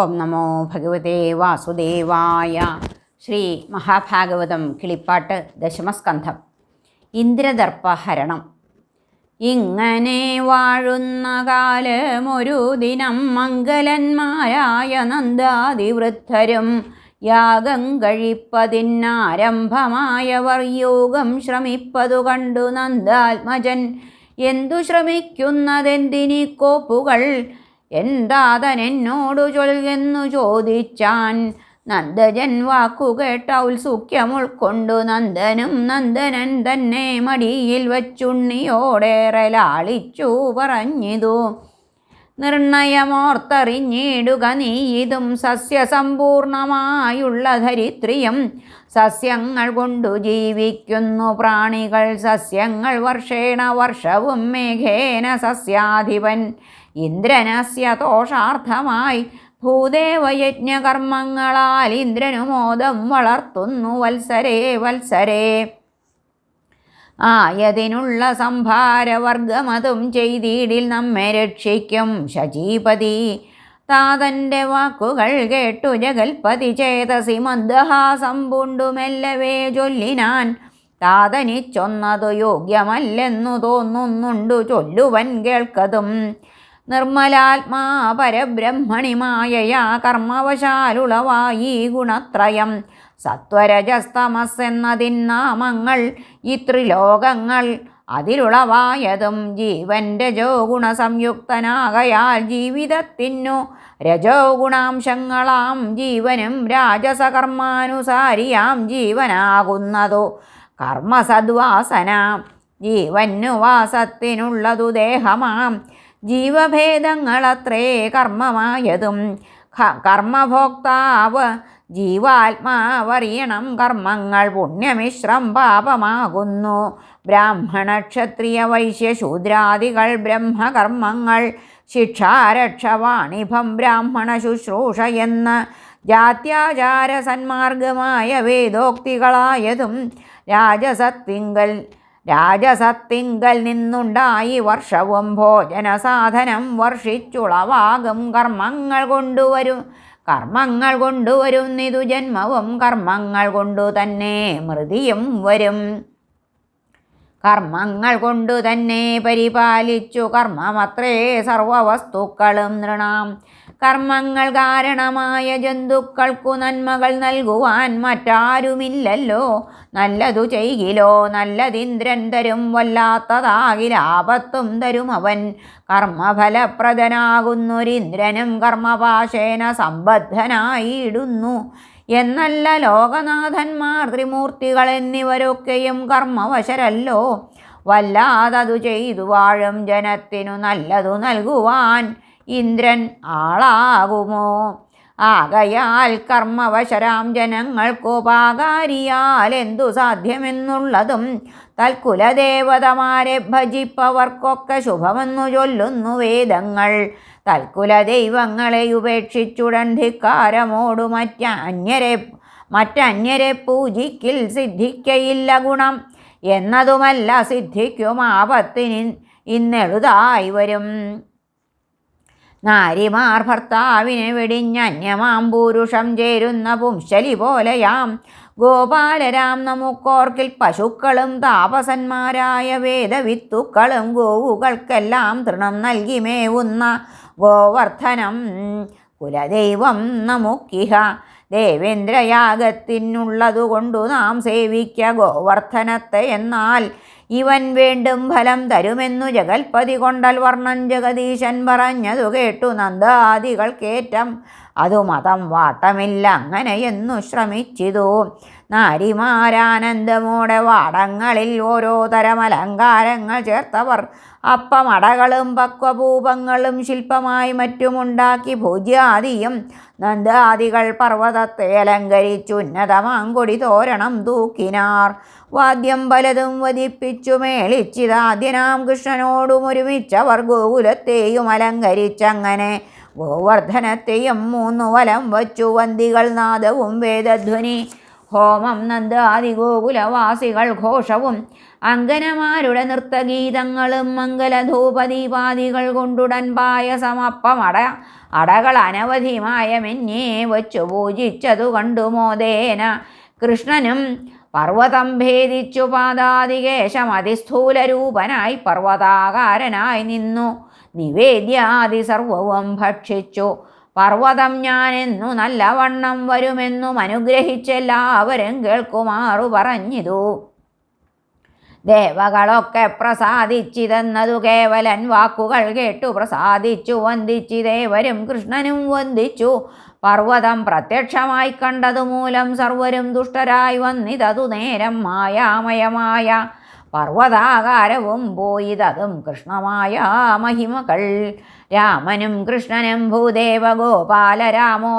ഓം നമോ ഭഗവതേ വാസുദേവായ ശ്രീ മഹാഭാഗവതം കിളിപ്പാട്ട് ദശമസ്കന്ധം. ഇന്ദ്രദർപ്പഹരണം. ഇങ്ങനെ വാഴുന്ന കാലമൊരു ദിനം മംഗലന്മാരായ നന്ദാതിവൃദ്ധരും യാഗം കഴിപ്പതിനാരംഭമായവർ യോഗം ശ്രമിപ്പതു കണ്ടു നന്ദാത്മജൻ. എന്തു ശ്രമിക്കുന്നതെന്തിനീ കോപ്പുകൾ എന്താതനെന്നോടു ചൊൽകെന്നു ചോദിച്ചാൻ. നന്ദജൻ വാക്കുകേട്ട ഉത്സുഖ്യം ഉൾക്കൊണ്ടു നന്ദനും നന്ദനൻ തന്നെ മടിയിൽ വച്ചുണ്ണിയോടേറെ ലാളിച്ചു പറഞ്ഞിതു. നിർണയമോർത്തറിഞ്ഞിടുക നീ ഇതും സസ്യസമ്പൂർണമായുള്ള ധരിത്രിയും. സസ്യങ്ങൾ കൊണ്ടു ജീവിക്കുന്നു പ്രാണികൾ. സസ്യങ്ങൾ വർഷേണ വർഷവും മേഘേന സസ്യാധിപൻ. ഇന്ദ്രനസ്യ തോഷാർത്ഥമായി ഭൂദേവയജ്ഞകർമ്മങ്ങളാൽ ഇന്ദ്രനു മോദം വളർത്തുന്നു. വത്സരേ വത്സരേ. ആയതിനുള്ള സംഭാരവർഗമതും ചെയ്തീടിൽ നമ്മെ രക്ഷിക്കും. ശചീപതി താതന്റെ വാക്കുകൾ കേട്ടു ജഗൽപതി ചേതസി മന്ദഹാസം പൂണ്ടുമെല്ലവേ ചൊല്ലിനാൻ. താതനിച്ചൊന്നതു യോഗ്യമല്ലെന്നു തോന്നുന്നുണ്ടു ചൊല്ലുവൻ കേൾക്കതും. നിർമ്മലാത്മാ പരബ്രഹ്മണിമായയാ കർമ്മവശാലുളവായി ഗുണത്രയം. സത്വരജസ്തമസ്സെന്നതിന്നാമങ്ങൾ ഈ ത്രിലോകങ്ങൾ. അതിലുളവായതും ജീവൻ രജോ ഗുണസംയുക്തനാകയാൽ ജീവിതത്തിനു രജോ ഗുണാംശങ്ങളാം ജീവനും രാജസകർമാനുസാരിയാം ജീവനാകുന്നതു. കർമ്മസദ്വാസന ജീവന്നു വാസത്തിനുള്ളതു ദേഹമാം. ജീവഭേദങ്ങളത്രേ കർമ്മമായതും. കർമ്മഭോക്താവ് ജീവാത്മാവറിയണം കർമ്മങ്ങൾ പുണ്യമിശ്രം പാപമാകുന്നു. ബ്രാഹ്മണ ക്ഷത്രിയ വൈശ്യ ശൂദ്രാദികൾ ബ്രഹ്മകർമ്മങ്ങൾ ശിക്ഷാരക്ഷവാണിഭം ബ്രാഹ്മണ ശുശ്രൂഷ എന്ന് ജാത്യാചാര സന്മാർഗമായ വേദോക്തികളായതും രാജസത്തിങ്കൽ രാജസത്തിങ്കൽ നിന്നുണ്ടായി വർഷവും ഭോജന സാധനം വർഷിച്ചുളവാകും. കർമ്മങ്ങൾ കൊണ്ടുവരും കർമ്മങ്ങൾ കൊണ്ടുവരും. നിതു ജന്മവും കർമ്മങ്ങൾ കൊണ്ടു തന്നെ മൃതിയും വരും. കർമ്മങ്ങൾ കൊണ്ടു തന്നെ പരിപാലിച്ചു. കർമ്മമത്രേ സർവവസ്തുക്കളും നൃണാം. കർമ്മങ്ങൾ കാരണമായ ജന്തുക്കൾക്കു നന്മകൾ നൽകുവാൻ മറ്റാരുമില്ലല്ലോ. നല്ലതു ചെയ്കിലോ നല്ലതിന്ദ്രൻ തരും വല്ലാത്തതാകിലാപത്തും തരും അവൻ. കർമ്മഫലപ്രദനാകുന്നൊരിന്ദ്രനും കർമ്മപാശേന സമ്പദ്ധനായിടുന്നു എന്നല്ല ലോകനാഥന്മാർ ത്രിമൂർത്തികൾ എന്നിവരൊക്കെയും കർമ്മവശരല്ലോ. വല്ലാതതു ചെയ്തു വാഴും ജനത്തിനു നല്ലതു നൽകുവാൻ ഇന്ദ്രൻ ആളാവുമോ ആകയാൽ കർമ്മവശരാം ജനങ്ങൾക്കുപാകാരിയാൽ എന്തു സാധ്യമെന്നുള്ളതും തൽക്കുലദേവതമാരെ ഭജിപ്പവർക്കൊക്കെ ശുഭമെന്നു ചൊല്ലുന്നു വേദങ്ങൾ. തൽക്കുല ദൈവങ്ങളെ ഉപേക്ഷിച്ചുടൻ ധിക്കാരമോടു മറ്റ അന്യരെ മറ്റന്യരെ പൂജിക്കിൽ സിദ്ധിക്കയില്ല ഗുണം. എന്നതുമല്ല സിദ്ധിക്കും ആപത്തിന് ഇന്നെഴുതായി വരും. നാരിമാർ ഭർത്താവിനെ വെടിഞ്ഞന്യമാം പുരുഷം ചേരുന്ന പുംശലി പോലെയാം. ഗോപാലരാം നമുക്കോർക്കിൽ പശുക്കളും താപസന്മാരായ വേദവിത്തുക്കളും ഗോവുകൾക്കെല്ലാം തൃണം നൽകി മേവുന്ന ഗോവർദ്ധനം. കുലദൈവം നമുക്കിഹ ദേവേന്ദ്രയാഗത്തിനുള്ളതുകൊണ്ടു നാം സേവിക്ക ഗോവർദ്ധനത്തെ എന്നാൽ ഇവൻ വീണ്ടും ഫലം തരുമെന്നു ജഗൽപതി കൊണ്ടൽ വർണൻ ജഗദീശൻ പറഞ്ഞതു കേട്ടു നന്ദാദികൾക്കേറ്റം. അതു മതം വാട്ടമില്ല അങ്ങനെ അങ്ങനെയെന്നു ശ്രമിച്ചിതു. നാരിമാരാനന്ദമോടെ വാടങ്ങളിൽ ഓരോ തരം അലങ്കാരങ്ങൾ ചേർത്തവർ. അപ്പമടകളും പക്വഭൂപങ്ങളും ശില്പമായി മറ്റുമുണ്ടാക്കി ഭോജ്യാദിയും നന്ദാദികൾ പർവതത്തെ അലങ്കരിച്ചു ഉന്നതമാങ്കൊടി തോരണം തൂക്കിനാർ. വാദ്യം പലതും വധിപ്പിച്ചു മേളിച്ചിതാദ്യനാം കൃഷ്ണനോടും ഒരുമിച്ചവർ ഗോകുലത്തെയും അലങ്കരിച്ചങ്ങനെ ഗോവർദ്ധനത്തെയും മൂന്നു വലം വച്ചു വന്തികൾ നാദവും വേദധ്വനി. ഹോമം നന്ദാദി ഗോകുലവാസികൾ ഘോഷവും. അങ്കനമാരുടെ നൃത്തഗീതങ്ങളും മംഗലധൂപദീപാദികൾ കൊണ്ടുടൻ പായസമപ്പമട അടകൾ അനവധിമായ മെന്നേ വച്ചു പൂജിച്ചതു കണ്ടു മോദേന. കൃഷ്ണനും പർവതം ഭേദിച്ചു പാദാതികേശം അതിസ്ഥൂലരൂപനായി പർവതാകാരനായി നിന്നു. നിവേദ്യാദി സർവവും ഭക്ഷിച്ചു. പർവതം ഞാനെന്നു നല്ലവണ്ണം വരുമെന്നും അനുഗ്രഹിച്ചെല്ലാവരും കേൾക്കുമാറു പറഞ്ഞിതു. ദേവകളൊക്കെ പ്രസാദിച്ചിതെന്നതു കേവലൻ വാക്കുകൾ കേട്ടു പ്രസാദിച്ചു വന്ദിച്ചിതേവരും കൃഷ്ണനും വന്ദിച്ചു. പർവതം പ്രത്യക്ഷമായി കണ്ടതുമൂലം സർവരും ദുഷ്ടരായി വന്നിതതു നേരം മായാമയമായ പർവതാകാരവും പോയിതതും കൃഷ്ണമായ മഹിമകൾ. രാമനും കൃഷ്ണനും ഭൂദേവ ഗോപാല രാമോ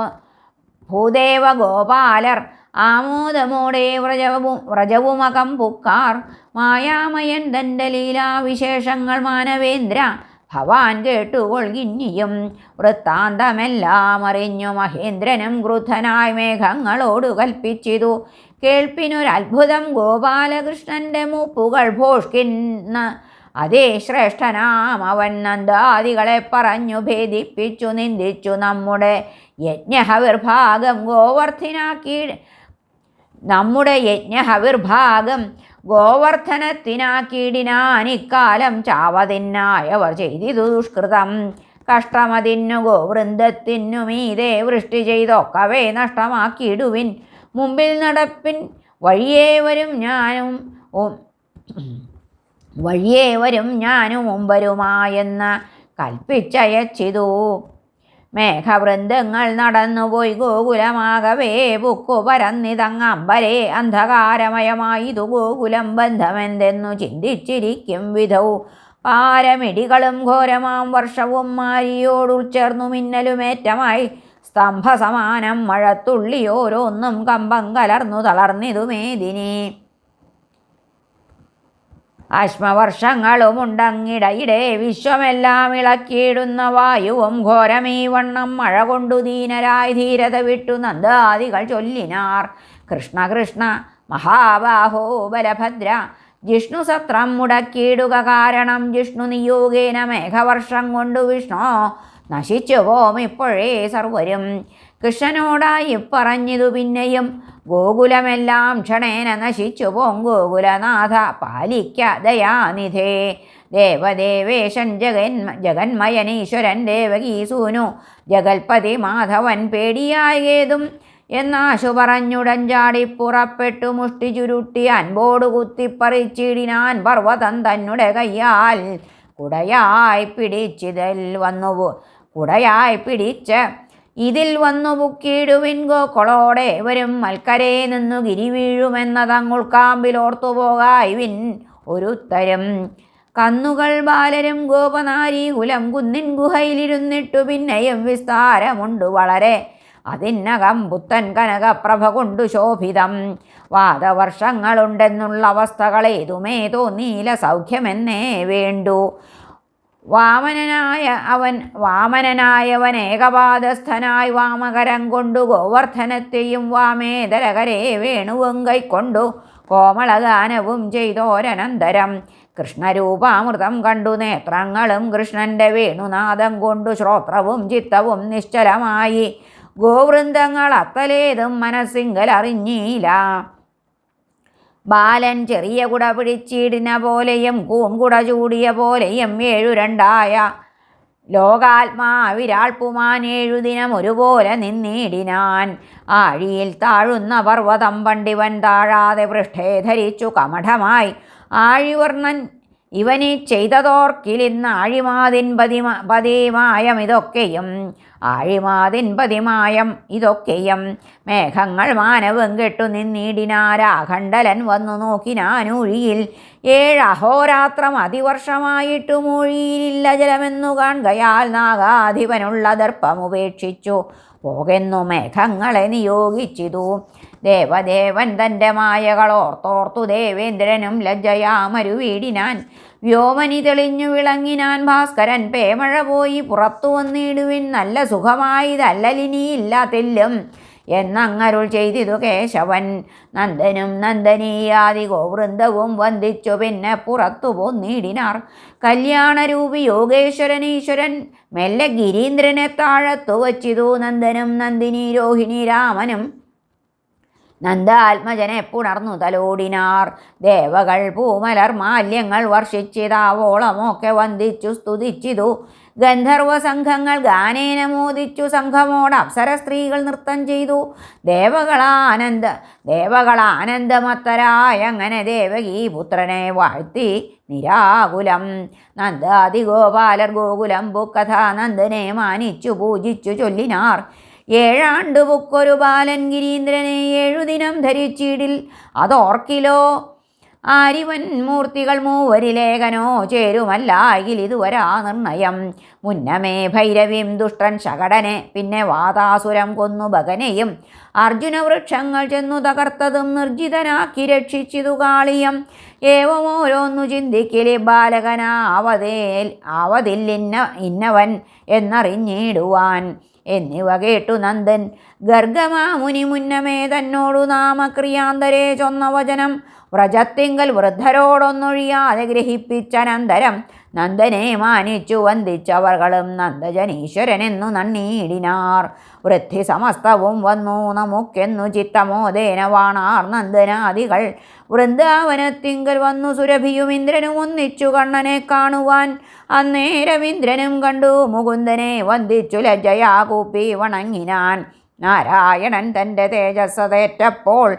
ഭൂദേവ ഗോപാലർ ആമോദമോടെ വ്രജവും വ്രജവുമകം പുക്കാർ. മായാമയൻ തന്റെ ലീലാവിശേഷങ്ങൾ മാനവേന്ദ്ര ഭവാൻ കേട്ടുകൊൾകിന്നിയും വൃത്താന്തമെല്ലാം അറിഞ്ഞു മഹേന്ദ്രനും ക്രുദ്ധനായ മേഘങ്ങളോട് കൽപ്പിച്ചിതു. കേൾപ്പിനൊരത്ഭുതം ഗോപാലകൃഷ്ണന്റെ മൂപ്പുകൾ ഭോഷ്കിന്ന അതേ ശ്രേഷ്ഠനാം അവൻ നന്ദാദികളെ പറഞ്ഞു ഭേദിപ്പിച്ചു നിന്ദിച്ചു നമ്മുടെ യജ്ഞഹവിർഭാഗം ഗോവർദ്ധിനാക്കി നമ്മുടെ യജ്ഞഹവിർഭാഗം ഗോവർദ്ധനത്തിനാക്കിയിടിനാൻ ഇക്കാലം ചാവതിന്നായവർ ചെയ്തിതു ദുഷ്കൃതം. കഷ്ടമതിന്നു ഗോവൃന്ദത്തിനു മീതെ വൃഷ്ടി ചെയ്തൊക്കവേ നഷ്ടമാക്കിയിടുവിൻ. മുമ്പിൽ നടപ്പിൻ വഴിയേ വരും ഞാനും വഴിയേ വരും ഞാനും മുമ്പരുമായെന്ന് കൽപ്പിച്ചയച്ചിതു. മേഘവൃന്ദങ്ങൾ നടന്നുപോയി ഗോകുലമാകവേ. ബുക്കു പരന്നിതങ്ങമ്പരെ അന്ധകാരമയമായിതു ഗോകുലം ബന്ധമെന്തെന്നു ചിന്തിച്ചിരിക്കും വിധവും. പാരമിടികളും ഘോരമാം വർഷവും മാരിയോടുൾച്ചേർന്നു മിന്നലുമേറ്റമായി. സ്തംഭസമാനം മഴത്തുള്ളിയോരോന്നും കമ്പം കലർന്നു തളർന്നിതു അശ്മവർഷങ്ങളുമുണ്ടങ്ങിടയിടെ വിശ്വമെല്ലാം ഇളക്കിയിടുന്ന വായുവും ഘോരമീ വണ്ണം മഴ കൊണ്ടു ദീനരായി ധീരത വിട്ടു നന്ദാദികൾ ചൊല്ലിനാർ. കൃഷ്ണ കൃഷ്ണ മഹാബാഹോ ബലഭദ്ര ജിഷ്ണു സത്രം മുടക്കിയിടുക കാരണം ജിഷ്ണു നിയോഗേന മേഘവർഷം കൊണ്ടു വിഷ്ണു നശിച്ചു പോം ഇപ്പോഴേ സർവരും. കൃഷ്ണനോടായി പറഞ്ഞിതു പിന്നെയും ഗോകുലമെല്ലാം ക്ഷണേന നശിച്ചു പോം ഗോകുലനാഥ പാലിക്ക ദയാനിധേ ദേവദേവേശൻ ജഗൻ ജഗന്മയനീശ്വരൻ ദേവകീസൂനു ജഗൽപതി മാധവൻ പേടിയായേതും എന്നാശു പറഞ്ഞുടൻ ചാടി പുറപ്പെട്ടു മുഷ്ടി ചുരുട്ടി അൻപോട് കുത്തിപ്പറിച്ചിടിനാൻ പർവതം തന്നെ കയ്യാൽ. കുടയായി പിടിച്ചിതൽ വന്നു കുടയായി പിടിച്ച് ഇതിൽ വന്നു പുക്കിയിടുവിൻ ഗോക്കളോടെ വരും മൽക്കരെ നിന്നു ഗിരി വീഴുമെന്നതങ്ങുൾക്കാമ്പിലോർത്തു പോകായിവിൻ ഒരുത്തരം. കന്നുകൾ ബാലരും ഗോപനാരി കുലം കുന്നിൻ ഗുഹയിലിരുന്നിട്ടു പിന്നെയും വിസ്താരമുണ്ടു വളരെ. അതിനകം പുത്തൻ കനകപ്രഭ കൊണ്ടു ശോഭിതം. വാദവർഷങ്ങളുണ്ടെന്നുള്ള അവസ്ഥകളേതുമേ തോന്നീല സൗഖ്യമെന്നേ വേണ്ടു. വാമനനായ അവൻ വാമനനായവൻ ഏകപാദസ്ഥനായി വാമകരം കൊണ്ടു ഗോവർദ്ധനത്തെയും വാമേതരകരെ വേണുവും കൈക്കൊണ്ടു കോമളഗാനവും ചെയ്തോരനന്തരം. കൃഷ്ണരൂപാമൃതം കണ്ടു നേത്രങ്ങളും കൃഷ്ണന്റെ വേണുനാദം കൊണ്ടു ശ്രോത്രവും ചിത്തവും നിശ്ചലമായി. ഗോവൃന്ദങ്ങൾ അത്തലേതും മനസ്സിങ്കൽ അറിഞ്ഞീല ബാലൻ ചെറിയ കുട പിടിച്ചിടിന പോലെയും കൂൺകുട ചൂടിയ പോലെയും ഏഴു രണ്ടായ. ലോകാത്മാവിരാൾപ്പുമാൻ ഏഴു ദിനം ഒരുപോലെ നിന്നിടിനാൻ. ആഴിയിൽ താഴുന്ന പർവതം പണ്ടിവൻ താഴാതെ പൃഷ്ഠേ ധരിച്ചു കമഠമായി. ആഴിവർണൻ ഇവനെ ചെയ്തതോർക്കിലിന്ന് ആഴിമാതിൻ പതിമ പതിമായം ഇതൊക്കെയും ആഴിമാതിൻ പതിമായം ഇതൊക്കെയും മേഘങ്ങൾ മാനവും കെട്ടു നിന്നീടിനാരാഖണ്ഡലൻ വന്നു നോക്കിനാനൂഴിയിൽ ഏഴ് അഹോരാത്രം അതിവർഷമായിട്ടു മൂഴിയിലില്ല ജലമെന്നു കാണുകയാൽ നാഗാധിപനുള്ള ദർപ്പമുപേക്ഷിച്ചു. പോകെന്നു മേഘങ്ങളെ നിയോഗിച്ചിതു. ദേവദേവൻ തന്റെ മായകളോർത്തോർത്തു ദേവേന്ദ്രനും ലജ്ജയാമരുവീടിനാൻ. വ്യോമനി തെളിഞ്ഞു വിളങ്ങിനാൻ ഭാസ്കരൻ പേമഴ പോയി പുറത്തു വന്നിടുവിൻ. നല്ല സുഖമായതല്ലലിനിയില്ല തെല്ലും എന്നങ്ങരുൾ ചെയ്തിതു കേശവൻ. നന്ദനും നന്ദനീയാതി ഗോവൃന്ദവും വന്ദിച്ചു പിന്നെ പുറത്തു പോന്നിടിനാർ. കല്യാണരൂപി യോഗേശ്വരൻ ഈശ്വരൻ മെല്ലെ ഗിരീന്ദ്രനെ താഴത്തു വച്ചിതു. നന്ദനും നന്ദിനി രോഹിണി രാമനും നന്ദാത്മജനെ പുണർന്നു തലോടിനാർ. ദേവകൾ പൂമലർ മാല്യങ്ങൾ വർഷിച്ചിതാവോളമൊക്കെ വന്ദിച്ചു സ്തുതിച്ചിതു. ഗന്ധർവ സംഘങ്ങൾ ഗാനേന മോദിച്ചു സംഘമോട് അപ്സര സ്ത്രീകൾ നൃത്തം ചെയ്തു. ദേവകളാനന്ദ ദേവകളാനന്ദമത്തരായ അങ്ങനെ ദേവകീ പുത്രനെ വാഴ്ത്തി നിരാകുലം. നന്ദാതി ഗോപാലർ ഗോകുലം ബുക്കഥാനന്ദനെ മാനിച്ചു പൂജിച്ചു ചൊല്ലിനാർ. ഏഴാണ്ടു പൊക്കൊരു ബാലൻ ഗിരീന്ദ്രനെ ഏഴുദിനം ധരിച്ചിടിൽ. അതോർക്കിലോ? ആരിവൻ മൂർത്തികൾ മൂവരിലേഖനോ ചേരുമല്ലായിൽ ഇതുവരാ നിർണയം. മുന്നമേ ഭൈരവീം ദുഷ്ടൻ ശകടനെ പിന്നെ വാതാസുരം കൊന്നു ഭഗനെയും. അർജുന വൃക്ഷങ്ങൾ ചെന്നു തകർത്തതും നിർജിതനാക്കി രക്ഷിച്ചിതു കാളിയം. ഏവമോരോന്നു ചിന്തിക്കലി ബാലകനാവതേൽ ആവതില്ലിന്ന ഇന്നവൻ എന്നറിഞ്ഞിടുവാൻ. എന്നിവ കേട്ടു നന്ദൻ. ഗർഗമാമുനി മുന്നമേ തന്നോടു നാമക്രിയാന്തരേ ചൊന്ന വചനം. വ്രജത്തിങ്കൽ വൃദ്ധരോടൊന്നൊഴിയാതെ ഗ്രഹിപ്പിച്ചനന്തരം. നന്ദനെ മാനിച്ചു വന്ദിച്ചവർകളും നന്ദജനീശ്വരനെന്നു നണ്ണീടിനാർ വൃദ്ധി സമസ്തവും വന്നു നമുക്കെന്നു ചിത്തമോദേന വാണാർ നന്ദനാദികൾ. വൃന്ദാവനത്തിങ്കൽ വന്നു സുരഭിയും ഇന്ദ്രനും ഒന്നിച്ചു കണ്ണനെ കാണുവാൻ. അന്നേരം ഇന്ദ്രനും കണ്ടു മുകുന്ദനെ വന്ദിച്ചു ലജ്ജയാ കൂപ്പി വണങ്ങിനാൻ. നാരായണൻ തന്റെ തേജസ് തേറ്റപ്പോൾ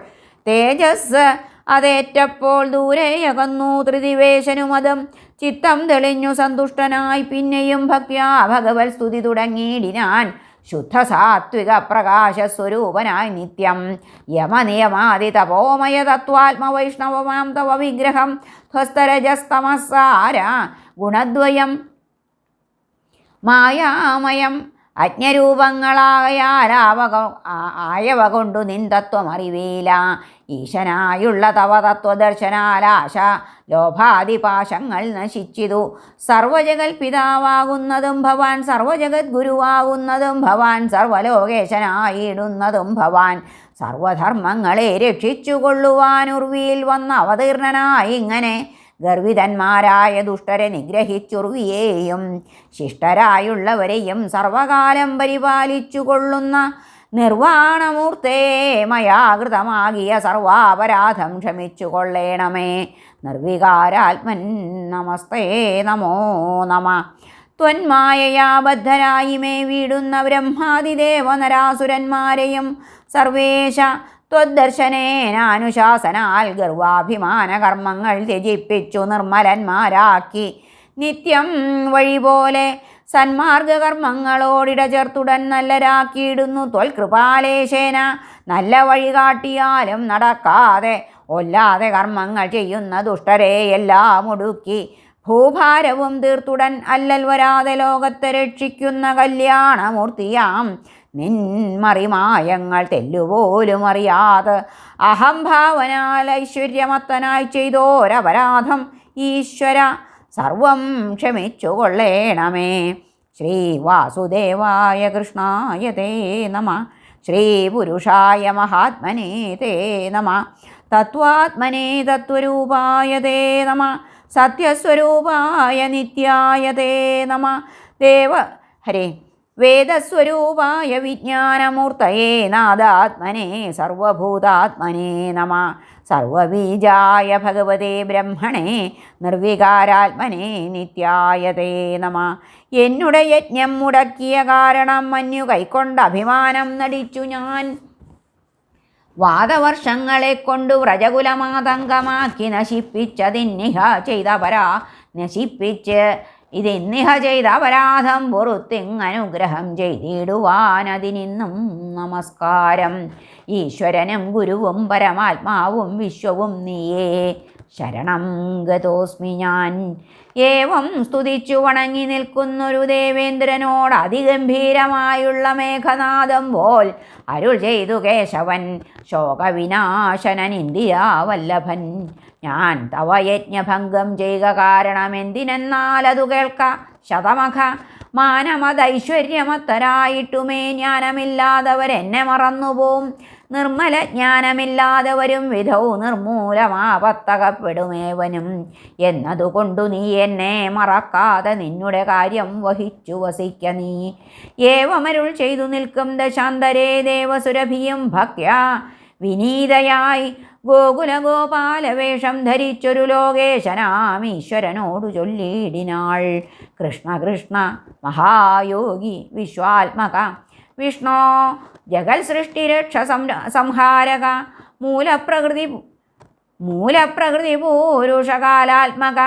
തേജസ് അതേറ്റപ്പോൾ ദൂരെ അകന്നു ത്രിദിവേശനുമതം ചിത്തം തെളിഞ്ഞു സന്തുഷ്ടനായി പിന്നെയും ഭക്യാ ഭഗവത് സ്തുതി തുടങ്ങിയിടിനാൻ. ശുദ്ധ സാത്വിക പ്രകാശ സ്വരൂപനായി നിത്യം. യമനിയമാതി തപോമയ തത്വാത്മവൈഷ്ണവമാം തവ വിഗ്രഹം. ധ്വസ്തരജസ്തമസാര ഗുണദ്വയം. മായാമയം അജ്ഞരൂപങ്ങളായാലാവക ആരാവക ആയവ കൊണ്ടു നിന്ദത്വം അറിവീല ഈശനായുള്ള തവ തത്വദർശനാലാശ ലോഭാദിപാശങ്ങൾ നശിച്ചിതു. സർവജഗൽ പിതാവാകുന്നതും ഭവാൻ സർവജഗത് ഗുരുവാകുന്നതും ഭവാൻ സർവലോകേശനായിടുന്നതും ഭവാൻ സർവധർമ്മങ്ങളെ രക്ഷിച്ചുകൊള്ളുവാൻ ഉർവിയിൽ വന്ന അവതീർണനായി ഇങ്ങനെ ഗർവിതന്മാരായ ദുഷ്ടരെ നിഗ്രഹിച്ചുർവിയെയും ശിഷ്ടരായുള്ളവരെയും സർവകാലം പരിപാലിച്ചുകൊള്ളുന്ന നിർവാണമൂർത്തേ മയാകൃതമാകിയ സർവാപരാധം ക്ഷമിച്ചു കൊള്ളേണമേ നിർവികാരാത്മൻ നമസ്തേ നമോ നമ. ത്വന്മായയാബദ്ധരായി മേ വീടുന്ന ബ്രഹ്മാതിദേവനരാസുരന്മാരെയും സർവേശ ത്വദ്ദർശനേനാനുശാസനാൽ ഗർവാഭിമാന കർമ്മങ്ങൾ ത്യജിപ്പിച്ചു നിർമ്മലന്മാരാക്കി. നിത്യം വഴി പോലെ സന്മാർഗകർമ്മങ്ങളോടിട ചേർത്തുടൻ നല്ലരാക്കിയിടുന്നു ത്വൽകൃപാലേശേന നല്ല വഴി കാട്ടിയാലും നടക്കാതെ ഒല്ലാതെ കർമ്മങ്ങൾ ചെയ്യുന്ന ദുഷ്ടരെ എല്ലാം ഒടുക്കി. ഭൂഭാരവും തീർത്തുടൻ അല്ലൽ വരാതെ ലോകത്തെ രക്ഷിക്കുന്ന കല്യാണമൂർത്തിയാം. നിന്മറിമായങ്ങൾ തെല്ലുപോലും അറിയാതെ അഹംഭാവനാൽ ഐശ്വര്യമത്തനായി ചെയ്തോരപരാധം ഈശ്വര സർവം ക്ഷമിച്ചു കൊള്ളേണമേ ശ്രീ വാസുദേവായ കൃഷ്ണായ തേ നമ. ശ്രീ പുരുഷായ മഹാത്മനേ തേ നമ. തത്വാത്മനേ തത്വരൂപായ തേ നമ. സത്യസ്വരൂപായ നിത്യായ തേ നമ. ദേവ ഹരേ. വേദസ്വരൂപായ വിജ്ഞാനമൂർത്തയേ നാദാത്മനെ സർവഭൂതാത്മനെ നമ. സർവബീജായ ഭഗവതേ ബ്രഹ്മണേ നിർവികാരാത്മനെ നിത്യായതേ നമ. എന്നുടെ യജ്ഞം മുടക്കിയ കാരണം മഞ്ഞു കൈക്കൊണ്ട് അഭിമാനം നടിച്ചു ഞാൻ. വാദവർഷങ്ങളെ കൊണ്ടു വ്രജകുലമാതങ്കമാക്കി നശിപ്പിച്ചതിന്നിഹ ചെയ്ത പരാ നശിപ്പിച്ച് ഇതിന്നിഹ ചെയ്ത അപരാധം പൊറുത്തിങ്ങനുഗ്രഹം ചെയ്തിടുവാനതിനിന്നും നമസ്കാരം. ഈശ്വരനും ഗുരുവും പരമാത്മാവും വിശ്വവും നീയേ. ശരണം ഗതോസ്മി ഞാൻ. ഏവം സ്തുതിച്ചു വണങ്ങി നിൽക്കുന്നൊരു ദേവേന്ദ്രനോട് അതിഗംഭീരമായുള്ള മേഘനാദം പോൽ അരുൾ ചെയ്തു കേശവൻ. ശോകവിനാശനൻ ഇന്ദിരാവല്ലഭൻ ഞാൻ തവ യജ്ഞഭംഗം ചെയ്യുക കാരണം എന്തിനെന്നാൽ അതു കേൾക്ക. ശതമഖ മാനമതൈശ്വര്യമത്തരായിട്ടുമേ ജ്ഞാനമില്ലാതവരെന്നെ മറന്നുപോവും. നിർമ്മല ജ്ഞാനമില്ലാതവരും വിധവും നിർമൂലമാപത്തകപ്പെടുമേവനും. എന്നതുകൊണ്ടു നീ എന്നെ മറക്കാതെ നിന്നുടെ കാര്യം വഹിച്ചു വസിക്ക നീ. ഏവമരുൾ ചെയ്തു നിൽക്കും ദശാന്തരേ ദേവസുരഭിയും ഭക്യ വിനീതയായി ഗോകുലഗോപാലവേഷം ധരിച്ചൊരു ലോകേശനാമീശ്വരനോടു ചൊല്ലിയിടിനാൾ. കൃഷ്ണ കൃഷ്ണ മഹായോഗി വിശ്വാത്മക വിഷ്ണോ ജഗൽ സൃഷ്ടിരക്ഷ സംഹാരക മൂലപ്രകൃതി മൂലപ്രകൃതി പൂരുഷകാലാത്മക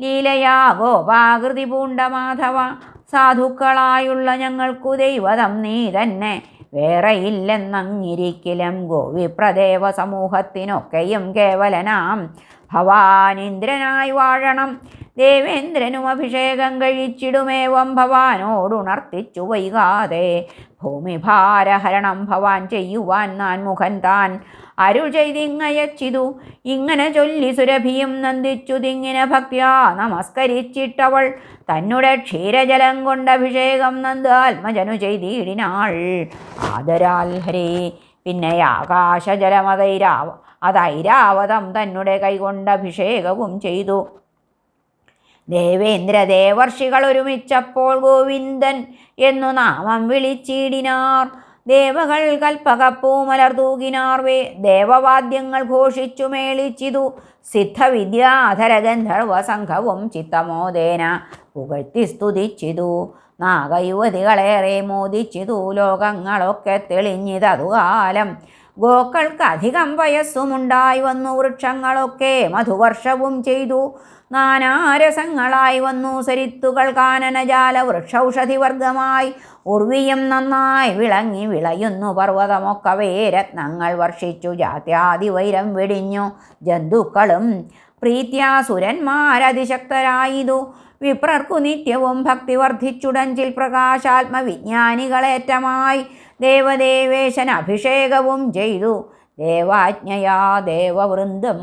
ലീലയാ ഗോപാകൃതി പൂണ്ട മാധവ സാധുക്കളായുള്ള ഞങ്ങൾക്കു ദൈവതം നീ തന്നെ വേറെയില്ലെന്നങ്ങിരിക്കലും ഗോവിപ്രദേവ സമൂഹത്തിനൊക്കെയും കേവലനാം ഭവാനിന്ദ്രനായി വാഴണം. ദേവേന്ദ്രനും അഭിഷേകം കഴിച്ചിടുമേവം. ഭവാനോടുണർത്തിച്ചു വൈകാതെ ഭൂമിഭാരഹരണം ഭവാൻ ചെയ്യുവാൻ നാൻ മുഖൻ താൻ അരുൾ ചെയ്തിങ്ങയച്ചിതു. ഇങ്ങനെ ചൊല്ലി സുരഭിയും നന്ദിച്ചു. തിങ്ങിനെ ഭക്ത്യാ നമസ്കരിച്ചിട്ടവൾ തന്നുടെ ക്ഷീരജലം കൊണ്ട് അഭിഷേകം നന്ദ് ആത്മജനു ചെയ്തിടിനാൾ. ആദരാൽ ഹരേ. പിന്നെ ആകാശജലമതൈരാവ അതൈരാവതം തന്നെ കൈകൊണ്ട് അഭിഷേകവും ചെയ്തു. ദേവേന്ദ്ര ദേവർഷികൾ ഒരുമിച്ചപ്പോൾ ഗോവിന്ദൻ എന്നു നാമം വിളിച്ചിടിനാർ. ദേവകൾ കൽപ്പകപ്പൂമലർ തൂകിനാർ വേ ദേവവാദ്യങ്ങൾ ഘോഷിച്ചു മേളിച്ചിതു. സിദ്ധവിദ്യാധര ഗന്ധർവ സംഘവും ചിത്തമോദേന പുകഴ്ത്തി സ്തുതിച്ചിതു. നാഗയുവതികളേറെ മോദിച്ചിതു. ലോകങ്ങളൊക്കെ തെളിഞ്ഞിതതു കാലം ഗോക്കൾക്ക് അധികം വയസ്സുമുണ്ടായി വന്നു വൃക്ഷങ്ങളൊക്കെ മധുവർഷവും ചെയ്തു. നാനാരസങ്ങളായി വന്നു സരിത്തുകൾ കാനനജാല വൃക്ഷൌഷധി വർഗമായി ഉർവിയും നന്നായി വിളങ്ങി വിളയുന്നു പർവതമൊക്കവേ രത്നങ്ങൾ വർഷിച്ചു. ജാത്യാതി വൈരം വെടിഞ്ഞു. ജന്തുക്കളും പ്രീത്യാസുരന്മാരതിശക്തരായിതു. വിപ്രർക്കു നിത്യവും ഭക്തി വർദ്ധിച്ചുടഞ്ചിൽ പ്രകാശാത്മവിജ്ഞാനികളേറ്റമായി ദേവദേവേശൻ അഭിഷേകവും ചെയ്തു. ദേവാജ്ഞയാ ദേവവൃന്ദം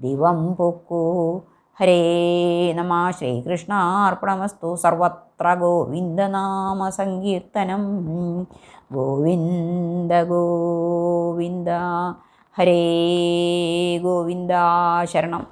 ദിവം പൊക്കൂ. ഹരേ നമ. ശ്രീകൃഷ്ണാർപ്പണമസ്തു. സർവത്ര ഗോവിന്ദനാമ സങ്കീർത്തനം ഗോവിന്ദ ഗോവിന്ദ. ഹരേ ഗോവിന്ദ ശരണം